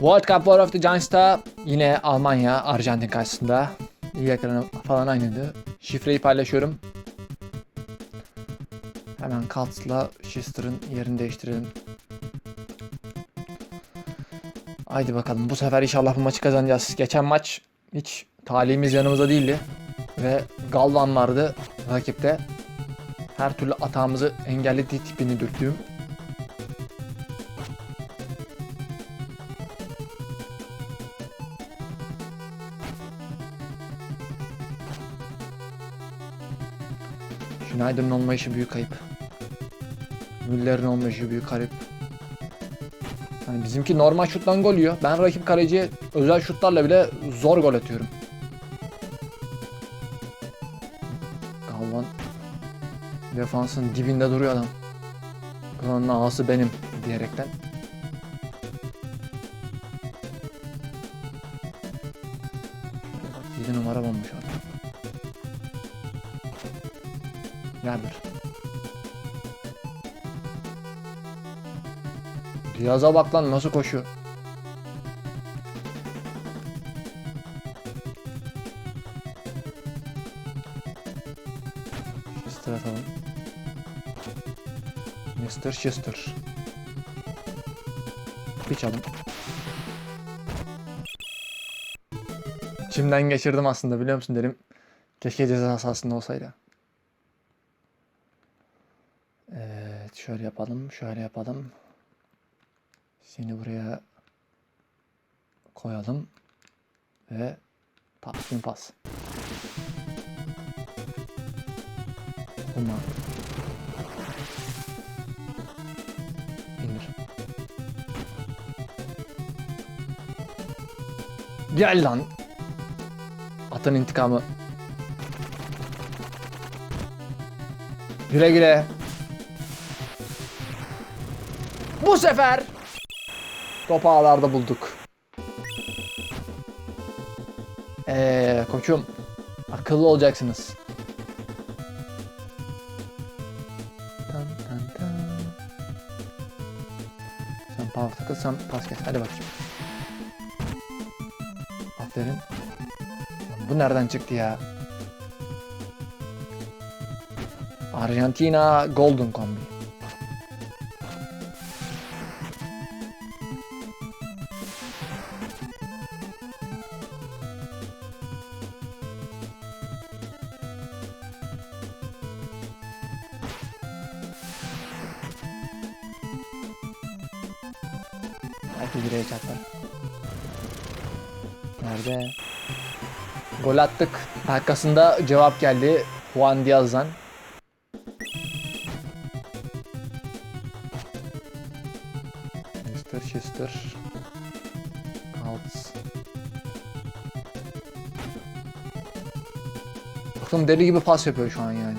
World Cup War of the Giants'ta yine Almanya, Arjantin karşısında. İyi ekranı falan aynıydı. Şifreyi paylaşıyorum. Hemen Kaltz'la Schuster'ın yerini değiştirelim. Haydi bakalım bu sefer inşallah bu maçı kazanacağız. Geçen maç hiç talihimiz yanımızda değildi. Ve Galvan vardı rakipte. Her türlü atağımızı engellediği tipini dürttüğüm. Schneider'ın olmayışı büyük kayıp. Müller'in olmayışı büyük kayıp. Hani bizimki normal şuttan gol yiyor. Ben rakip kaleciye özel şutlarla bile zor gol atıyorum. Galvan defansın dibinde duruyor adam. Buranın ağası benim diyerekten. Geldir. Diyaza bak lan nasıl koşuyor. Chester atalım. Mr. Chester. Bir çalım. İçimden geçirdim aslında biliyor musun dedim. Keşke ceza sahasında olsaydı. Evet şöyle yapalım şöyle yapalım. Seni buraya koyalım. Ve pas pas. Uma. İndir. Gel lan. Atın intikamı. Güle güle. Sefer top ağlarda bulduk. Eee koçum akıllı olacaksınız. Tan. Sen power takıl sen pas kes hadi bakayım. Aferin. Bu nereden çıktı ya? Argentina Golden Kombi. Gol attık. Dakikasında cevap geldi. Juan Diaz'dan. Mr. Chester. Kaltz. Bakalım deli gibi pas yapıyor şu an yani.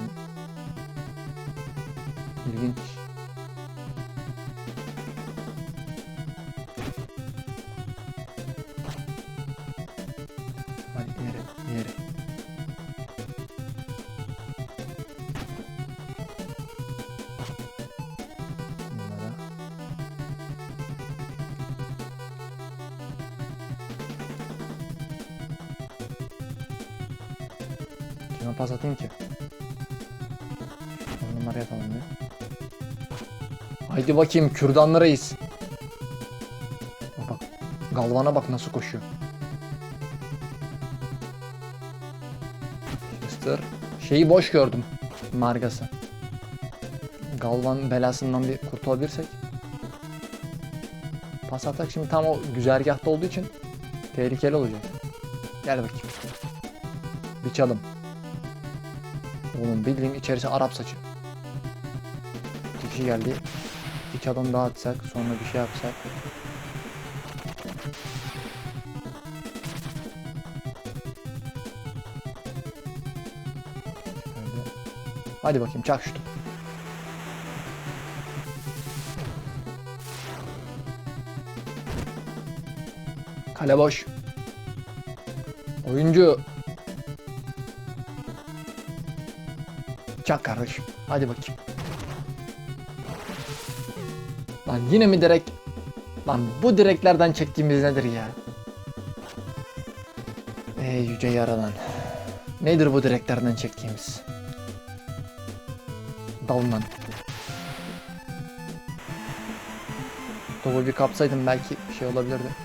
Kime pas atayım ki? Numara yapalım bir. Haydi bakayım kürdanlarayız. Bak, Galvan'a bak nasıl koşuyor. Chester. Şeyi boş gördüm. Margası. Galvan belasından bir kurtulabilirsek. Pas atak şimdi tam o güzergahta olduğu için tehlikeli olacak. Gel bakayım. Bir çalım. Oğlum bildiğin içerisi Arap saçı. Kişi geldi. İki adam daha atsak sonra bir şey yapsak. Şöyle. Hadi bakayım çak şutu. Kale boş. Oyuncu. Çak kardeşim. Hadi bakayım. Lan yine mi direkt Lan bu direklerden çektiğimiz nedir ya? Ey yüce yaradan. Nedir bu direklerden çektiğimiz? Dalın lan. Topu bir kapsaydım belki bir şey olabilirdi.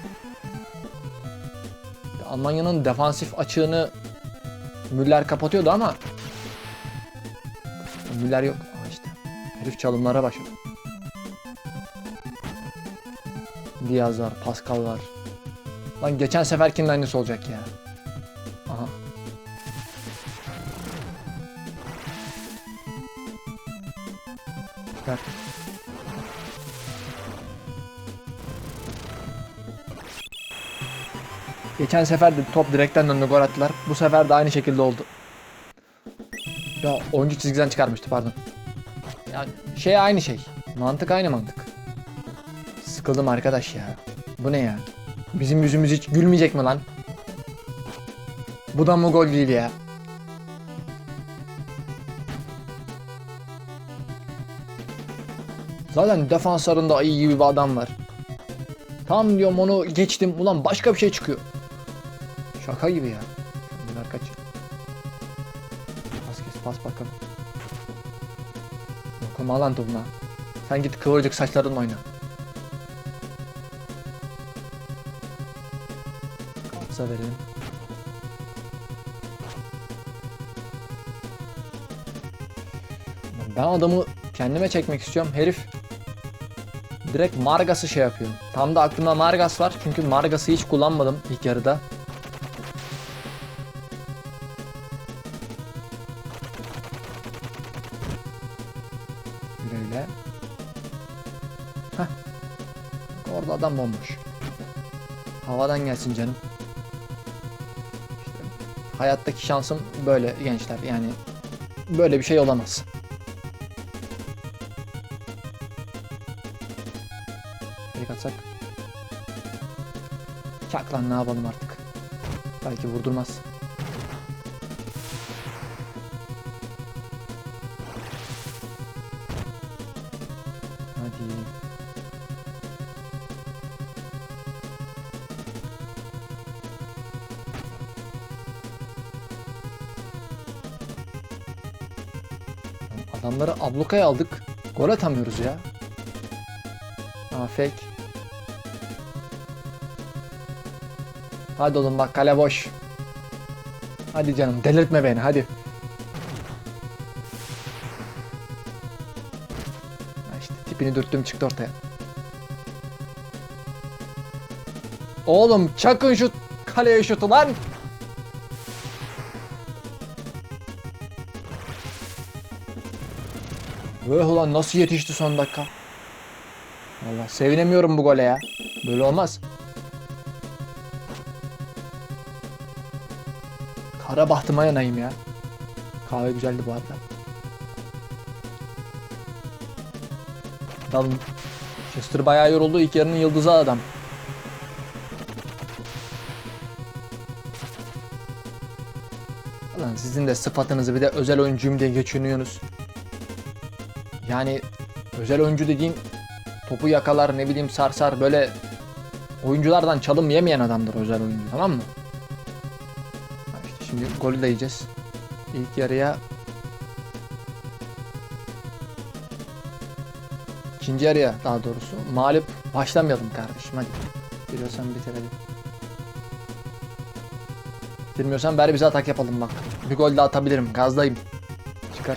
Almanya'nın defansif açığını Müller kapatıyordu ama Müller yok. Aa işte. Herif çalımlara başladı. Diaz var, Pascal var. Lan geçen seferkinin aynısı olacak ya. Aha. Ver. Geçen sefer de top direkten döndü gol attılar. Bu sefer de aynı şekilde oldu. Ya oyuncu çizgiden çıkarmıştı pardon. Ya şey aynı şey. Mantık aynı mantık. Sıkıldım arkadaş ya. Bu ne ya? Bizim yüzümüz hiç gülmeyecek mi lan? Bu da mı gol değil ya? Zaten defanslarında ayı gibi bir adam var. Tam diyorum onu geçtim. Ulan başka bir şey çıkıyor. Şaka gibi ya. Pas bakalım. Dokunma lan topuna. Sen git kıvırcık saçlarınla oyna. Kalksa verelim. Ben adamı kendime çekmek istiyorum. Herif direkt Margas'ı şey yapıyor. Tam da aklımda Margas var. Çünkü Margas'ı hiç kullanmadım ilk yarıda. Bomboş. Havadan gelsin canım. İşte hayattaki şansım böyle gençler. Yani böyle bir şey olamaz. Fake atsak. Çak lan ne yapalım artık. Belki vurdurmaz. Adamları ablukaya aldık. Gol atamıyoruz ya. Aa fake. Hadi oğlum bak kale boş. Hadi canım delirtme beni hadi. Ha işte tipini dürttüm çıktı ortaya. Oğlum çakın şu kaleye şutu lan. Öh ulan nasıl yetişti son dakika. Valla sevinemiyorum bu gole ya. Böyle olmaz. Kara bahtıma yanayım ya. Kahve güzeldi bu arada. Dalın. Chester bayağı yoruldu. İlk yarının yıldızı adam. Lan sizin de sıfatınızı bir de özel oyuncuyum diye geçiniyorsunuz. Yani özel oyuncu dediğin topu yakalar ne bileyim sarsar böyle oyunculardan çalım yemeyen adamdır özel oyuncu tamam mı? Ha işte şimdi golü de yiyeceğiz. İlk yarıya ikinci yarıya daha doğrusu mağlup başlamayalım kardeşim hadi. Biliyorsan bitir hadi. Bitirmiyorsan bari bize atak yapalım bak. Bir gol de atabilirim gazdayım. Çıkar.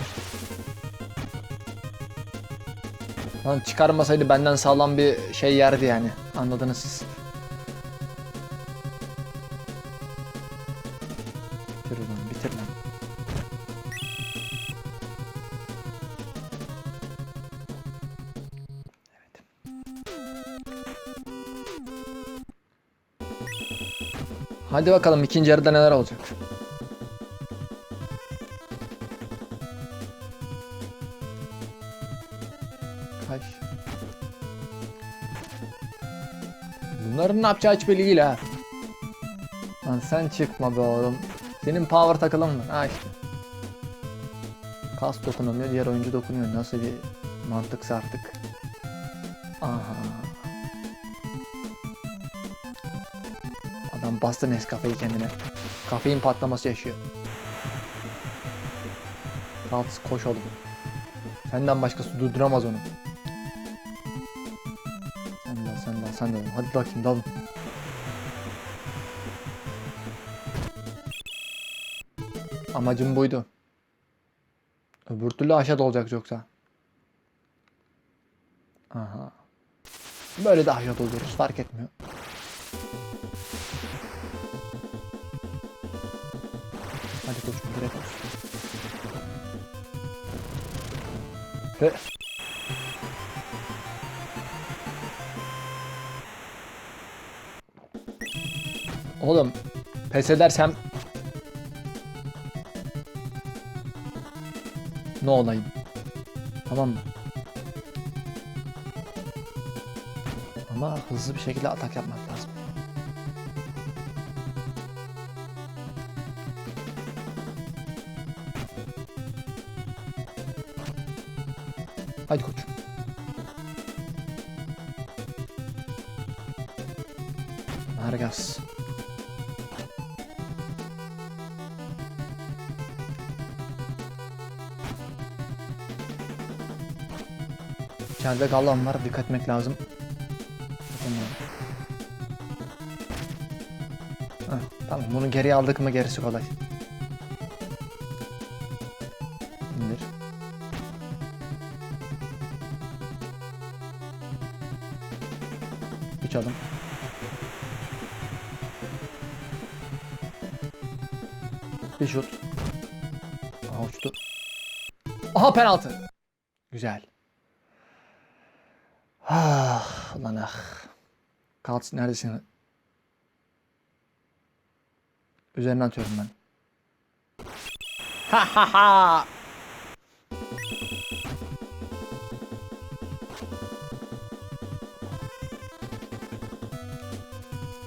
Lan çıkarmasaydı benden sağlam bir şey yerdi yani. Anladınız siz. Bitir. Hadi bakalım ikinci yarıda neler olacak. Bunların ne yapacağı hiç belli değil ha. Lan sen çıkma be oğlum. Senin power takılın mı? Ha işte. Kas dokunamıyor, diğer oyuncu dokunuyor. Nasıl bir mantıksa artık. Aha. Adam bastı Nescafe'yi kendine. Kafein patlaması yaşıyor. Kalks koş oğlum. Senden başkası durduramaz onu al, sen de al. Hadi bakayım dalın. Amacım buydu. Öbür türlü aşağı olacak yoksa. Aha. Böyle de aşağı oluyoruz fark etmiyor. Hadi koşun direkt koş. He. Oğlum pes edersem ne olayım? Tamam mı? Ama hızlı bir şekilde atak yapmak lazım. Hadi koç. İçeride galan var. Dikkat etmek lazım. Tamam bunu geriye aldık mı gerisi kolay. İndir. Üç. Bir şut. Aha uçtu. Aha penaltı. Güzel. Kalsın neredesin? Üzerine atıyorum ben. Ha ha ha.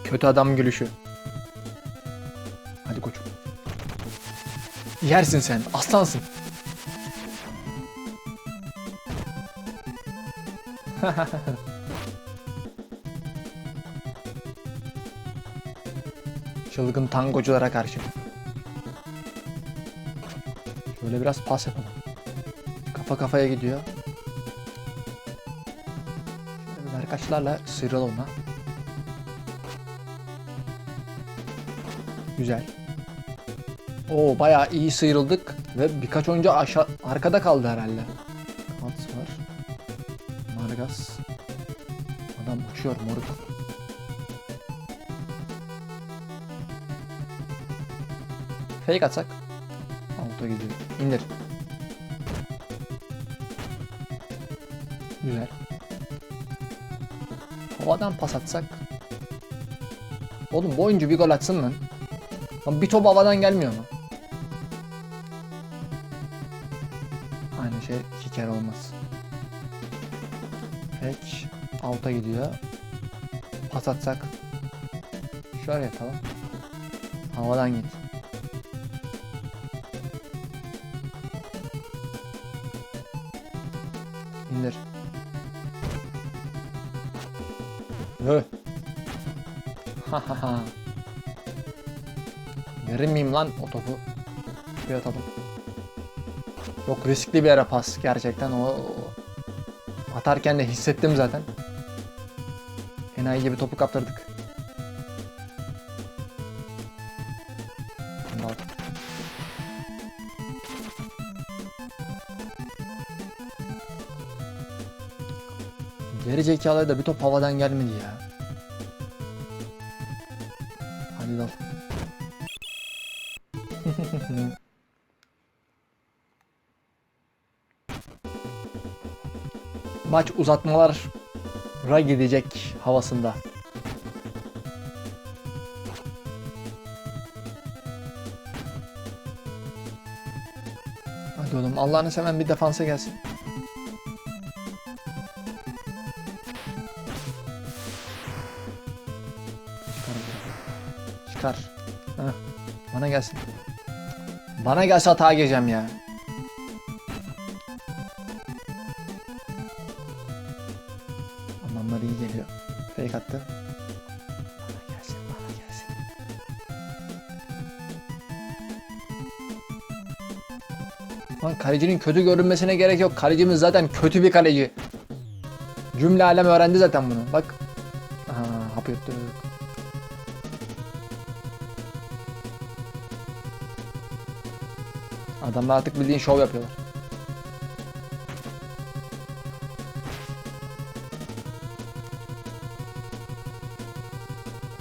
Kötü adam gülüşü. Hadi koçum. Yersin sen. Aslansın. Çılgın tangoculara karşı. Şöyle biraz pas yapalım. Kafa kafaya gidiyor. Verkaçlarla sıyrılalım ona. Güzel. Oo bayağı iyi sıyrıldık ve birkaç oyuncu aşağı arkada kaldı herhalde. Kants var. Margas. Adam uçuyor moruk. Fake atsak. Alta gidiyor. İndir. Güzel. Havadan pas atsak. Oğlum bu oyuncu bir gol atsın lan. Lan bir top havadan gelmiyor mu? Aynı şey iki kere olmaz. Pek alta gidiyor. Pas atsak. Şöyle yapalım. Havadan git. Ha. Verir miyim lan o topu? Bir atalım. Yok riskli bir yere pas gerçekten o- atarken de hissettim zaten. Enayi gibi topu kaptırdık. Geri zekalı da bir top havadan gelmedi ya. Hadi dal. Maç uzatmalara gidecek havasında. Hadi oğlum Allah'ını seven bir defansa gelsin. çıkar. Heh. Bana gelsin. Bana gelse hata gireceğim ya. Adamlar iyi geliyor. Fake attı. Bana gelsin, bana gelsin. Lan kalecinin kötü görünmesine gerek yok. Kalecimiz zaten kötü bir kaleci. Cümle alem öğrendi zaten bunu. Bak Adamlar artık bildiğin şov yapıyorlar.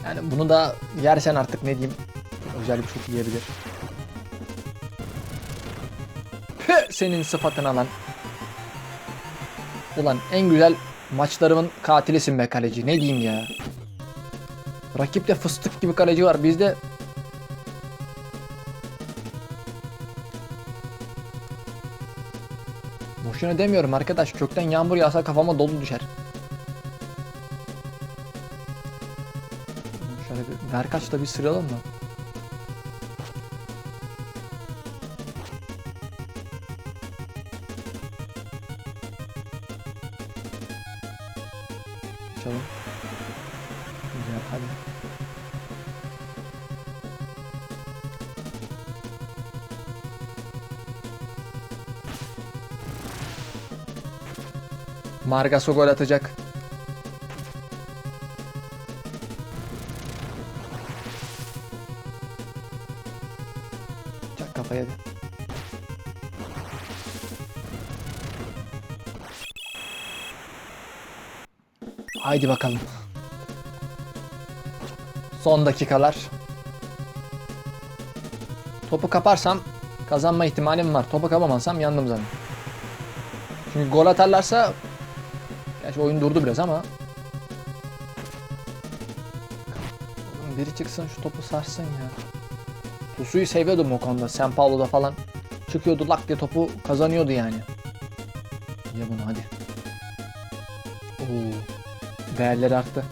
Yani bunu da yersen artık ne diyeyim özel bir şut yiyebilir. Senin sıfatına lan. Ulan en güzel maçlarımın katilisin be kaleci. Ne diyeyim ya. Rakipte fıstık gibi kaleci var. Bizde Boşuna demiyorum arkadaş. Kökten yağmur yağsa kafama dolu düşer. Şöyle bir Verkaç'ta bir sıralım mı? Margaso gol atacak. Çak kafaya bir. Haydi bakalım. Son dakikalar. Topu kaparsam kazanma ihtimalim var. Topu kapamazsam yandım zaten. Çünkü gol atarlarsa Gerçi oyun durdu biraz ama biri çıksın şu topu sarsın ya. Tusu'yu seviyordum o konuda. San Paulo'da falan çıkıyordu lak diye topu kazanıyordu yani. Ye bunu hadi. Oo. Değerleri arttı.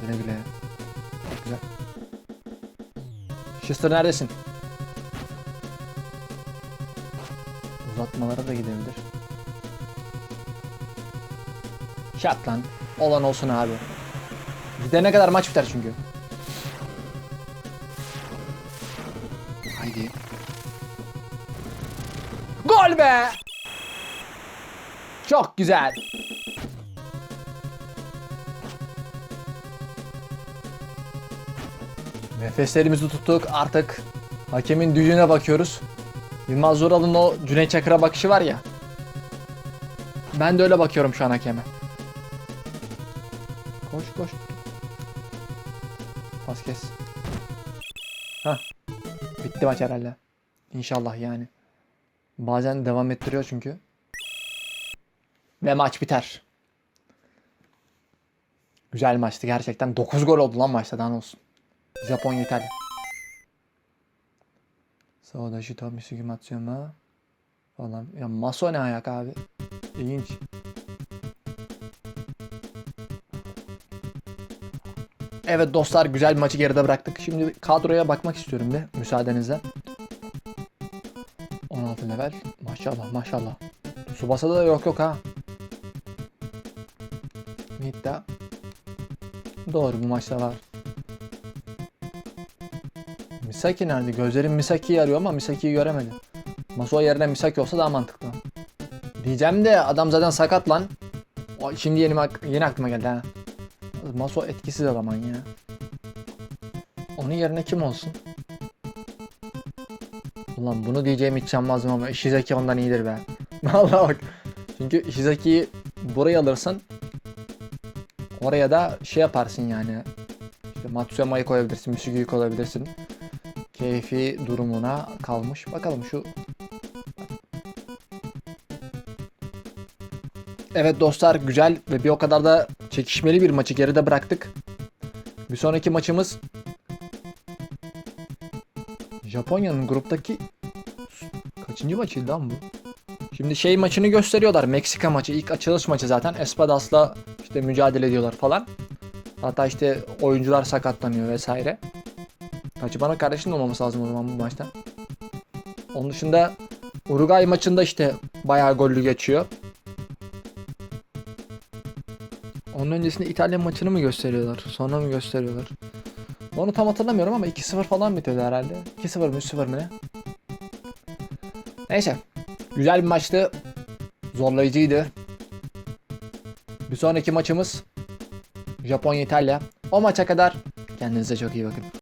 Güle güle. Güzel. Schuster neredesin? Uzatmalara da gidebilir. Şart lan. Olan olsun abi. Gidene kadar maç biter çünkü. Haydi. Gol be! Çok güzel. Nefeslerimizi tuttuk artık. Hakemin düdüğüne bakıyoruz. Yılmaz Zoral'ın o Cüneyt Çakır'a bakışı var ya. Ben de öyle bakıyorum şu an hakeme. Koş koş. Pas kes. Hah. Bitti maç herhalde. İnşallah yani. Bazen devam ettiriyor çünkü. Ve maç biter. Güzel maçtı gerçekten. 9 gol oldu lan maçta daha olsun. Japonya İtalya. Sağda da Jita Misugimatsuyama falan. Ya maso ne ayak abi? İlginç. Evet dostlar güzel bir maçı geride bıraktık. Şimdi kadroya bakmak istiyorum bir müsaadenizle. 16 level. Maşallah maşallah. Subasa'da da yok yok ha. Midda. Doğru bu maçta var. Misaki nerede? Gözlerim Misaki'yi arıyor ama Misaki'yi göremedi. Masuo yerine Misaki olsa daha mantıklı. Diyeceğim de adam zaten sakat lan. O, şimdi yeni, yeni aklıma geldi ha. Masuo etkisiz eleman ya. Onun yerine kim olsun? Ulan bunu diyeceğim hiç sanmazdım ama Ishizaki ondan iyidir be. Vallahi bak. Çünkü Ishizaki'yi buraya alırsın. Oraya da şey yaparsın yani. İşte Matsuyama'yı koyabilirsin, Misugi'yi koyabilirsin keyfi durumuna kalmış. Bakalım şu Evet dostlar güzel ve bir o kadar da çekişmeli bir maçı geride bıraktık. Bir sonraki maçımız Japonya'nın gruptaki kaçıncı maçıydı lan bu? Şimdi şey maçını gösteriyorlar. Meksika maçı ilk açılış maçı zaten. Espadas'la işte mücadele ediyorlar falan. Hatta işte oyuncular sakatlanıyor vesaire. Tachibana kardeşinin olmaması lazım o zaman bu maçta. Onun dışında Uruguay maçında işte bayağı gollü geçiyor. Onun öncesinde İtalya maçını mı gösteriyorlar? Sonra mı gösteriyorlar? Onu tam hatırlamıyorum ama 2-0 falan bitiyordu herhalde. 2-0 mı 3-0 mı ne? Neyse. Güzel bir maçtı. Zorlayıcıydı. Bir sonraki maçımız Japonya İtalya. O maça kadar kendinize çok iyi bakın.